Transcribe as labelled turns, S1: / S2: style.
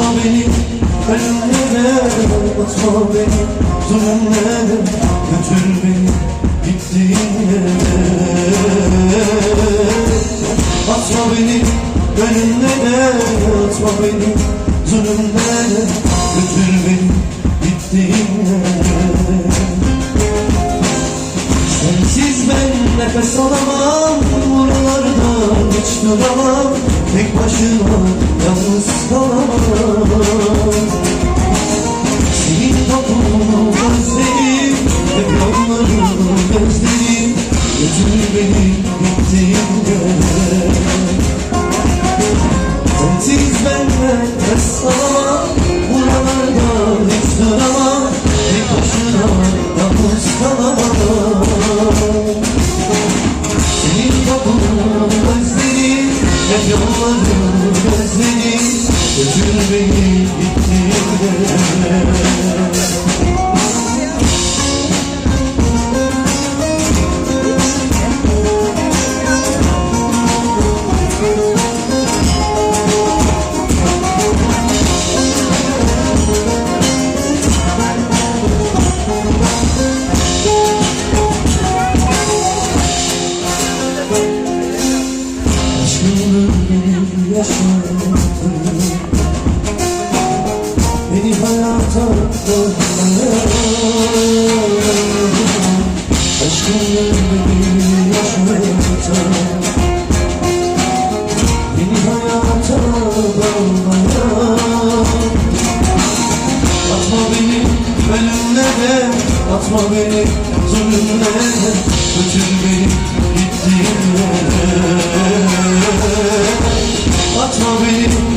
S1: Atma beni ölümlere Atma beni zulümlere Götür beni gittiğin yere Atma beni ölümlere Atma beni zulümlere Götür beni gittiğin yere Sensiz ben nefes alamam Buralarda hiç duramam Tek başıma yalnız nefes alamam Buralarda hiç Tek başına yalnız kalamam Senin kokunu özledim Hep yolları gözlerim Götür beni gittiğin Beni hayata koymadım Aşkımla beni yaşata Beni hayata koymadım Atma beni ölümlere Atma beni zulümlere. Götür beni Atma beni.